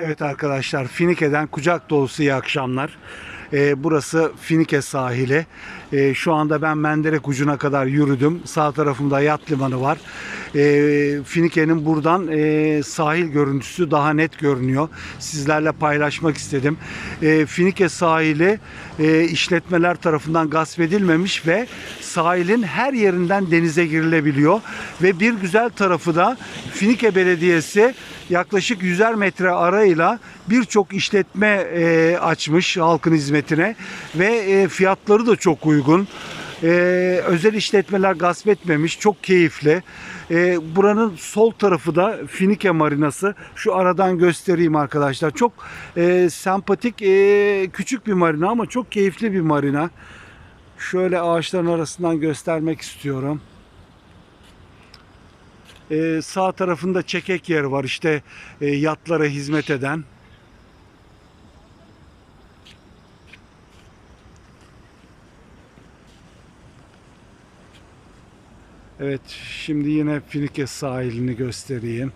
Evet arkadaşlar Finike'den kucak dolusu iyi akşamlar. Ee, burası Finike sahili. Ee, şu anda ben Menderek ucuna kadar yürüdüm. Sağ tarafımda yat limanı var. Ee, Finike'nin buradan e, sahil görüntüsü daha net görünüyor. Sizlerle paylaşmak istedim. Ee, Finike sahili e, işletmeler tarafından gasp edilmemiş ve sahilin her yerinden denize girilebiliyor. Ve bir güzel tarafı da Finike Belediyesi yaklaşık 100'er metre arayla birçok işletme e, açmış halkın hizmetine ve e, fiyatları da çok uygun. E, özel işletmeler gasp etmemiş, çok keyifli. E, buranın sol tarafı da Finike Marinası. Şu aradan göstereyim arkadaşlar. Çok e, sempatik, e, küçük bir marina ama çok keyifli bir marina. Şöyle ağaçların arasından göstermek istiyorum. Ee, sağ tarafında çekek yer var işte e, yatlara hizmet eden. Evet şimdi yine Finike sahilini göstereyim.